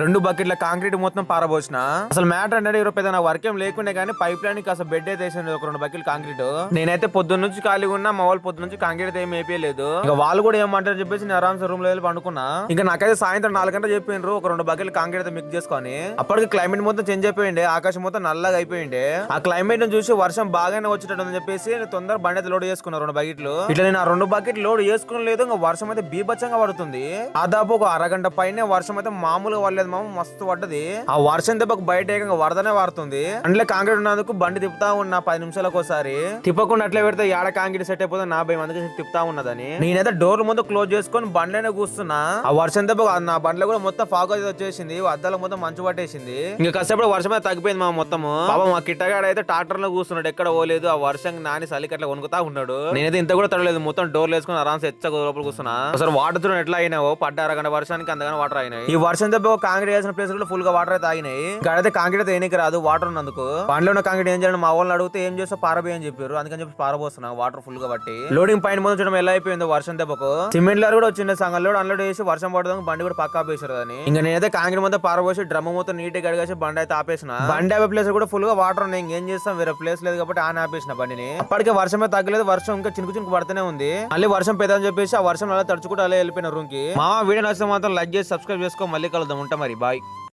రెండు బకెట్ల కాంక్రీట్ మొత్తం పారబోసిన. అసలు మ్యాటర్ అంటే ఇరవై పెద్ద వర్క్ ఏం లేకుండా కానీ పైప్ లైన్కి అసలు బెడ్ అయితే ఒక రెండు బకెట్ కాంక్రీట్ నేనైతే పొద్దున్న నుంచి ఖాళీగా ఉన్నా మా వాళ్ళు పొద్దున్న నుంచి కాంక్రీట్ ఏం వేయలేదు ఇంకా వాళ్ళు కూడా ఏమంటారు చెప్పేసి నేను ఆరామ్స్ రూమ్లో వెళ్ళి పండుకున్నా. ఇంకా నాకైతే సాయంత్రం నాలుగు గంటలు చెప్పిండ్రు ఒక రెండు బకెట్ కాంక్రీట్ అయితే మిక్స్ చేసుకొని. అప్పటికి క్లైమేట్ మొత్తం చేంజ్ అయిపోయింది ఆకాశం మొత్తం నల్లగా అయిపోయింది ఆ క్లైమేట్ని చూసి వర్షం బాగానే వచ్చేటట్టు అని చెప్పేసి తొందర బండి అయితే లోడ్ చేసుకున్నా రెండు బకెట్లు ఇట్లా నేను ఆ రెండు బకెట్ లోడ్ లేదు ఇంకా వర్షం అయితే బీభత్సంగా పడుతుంది. దాదాపు ఒక అరగంట పైన వర్షం అయితే మామూలుగా పడలేదు. మామ మస్తు పడ్డది. ఆ వర్షం దెబ్బకు బయట ఏకంగా వరదనే వారుతుంది. అందులో కాంక్రీట్ ఉన్నందుకు బండి తిప్పుతా ఉన్నా పది నిమిషాలకు ఒకసారి తిప్పకుండా అట్లా పెడితే ఏడ కాంక్రీట్ సెట్ అయిపోతే నా భయం అందుకే తిప్పుతా ఉన్నదని. నేనైతే డోర్ ముందు క్లోజ్ చేసుకొని బండ్లోనే కూస్తున్నా ఆ వర్షం దెబ్బ నా బండ్లో కూడా మొత్తం ఫాగ్ అయితే వచ్చేసింది అద్దాలకు మొత్తం మంచు పట్టేసింది. ఇంకా కాసేపు వర్షం అయితే తగ్గిపోయింది మా మొత్తము. పాపం మా కిట్టగాడు అయితే ట్రాక్టర్లో కూర్చున్నాడు ఎక్కడ పోలేదు ఆ వర్షం నాని చలికి అట్లా వణుకుతా ఉన్నాడు. నేనైతే ఇంత కూడా తడలేదు మొత్తం డోర్ వేసుకుని ఆరామ్స్ ఎచ్చ లోపల కూర్చున్నా. అసలు వాటర్ చూడండి ఎట్లా అయినావో పడ్డ అరగంట వర్షానికి అంతగానే వాటర్ అయినాయి. ఈ వర్షం దెబ్బ కాంక్రీట్ వేసిన ప్లేస్ కూడా ఫుల్గా వాటర్ అయితే ఆగినాయి ఇక్కడైతే కాంక్రీట్ అయితే ఏనికి రాదు వాటర్ ఉన్నందుకు. బండ్లో ఉన్న కాంక్రీట్ ఏం చేయాలి మా వాళ్ళని అడిగితే ఏం చేస్తా పారబోయి అని చెప్పారు. అందుకని చెప్పి పారబోస్తున్నా వాటర్ ఫుల్గా బట్టి లోడింగ్ పైన ముందు చూడడం ఎలా అయిపోయిందో వర్షం దెబ్బకు. సిమెంట్లో కూడా వచ్చింది సంఘంలో అన్లోడ్ చేసి వర్షం పడదాం బండి కూడా పక్కా ఆపేసారు అని ఇంకా నేనైతే కాంక్రీట్ మొత్తం పారబోసి డ్రమ్ మొత్తం నీట్గా కడిగేసి బండి అయితే ఆపేసిన. బండి ఆపే ప్లేస్ కూడా ఫుల్గా వాటర్ ఉన్నాయి. ఇంకేం చేస్తాం? వేరే ప్లేస్ లేదు కాబట్టి ఆన్ ఆపేసిన బండిని. అప్పటికే వర్షమే తగ్గలేదు వర్షం ఇంకా చినుకు చినుకు పడుతూనే ఉంది. మళ్ళీ వర్షం పెద్దని చెప్పేసి ఆ వర్షం అలా తడుచుకుంటూ అలా వెళ్ళిపోయిన రూమ్కి. మా వీడియో నచ్చితే మాత్రం లైక్ చేసి సబ్స్క్రైబ్ చేసుకో. మళ్ళీ కలుద్దాం. மாதிரி. பாய்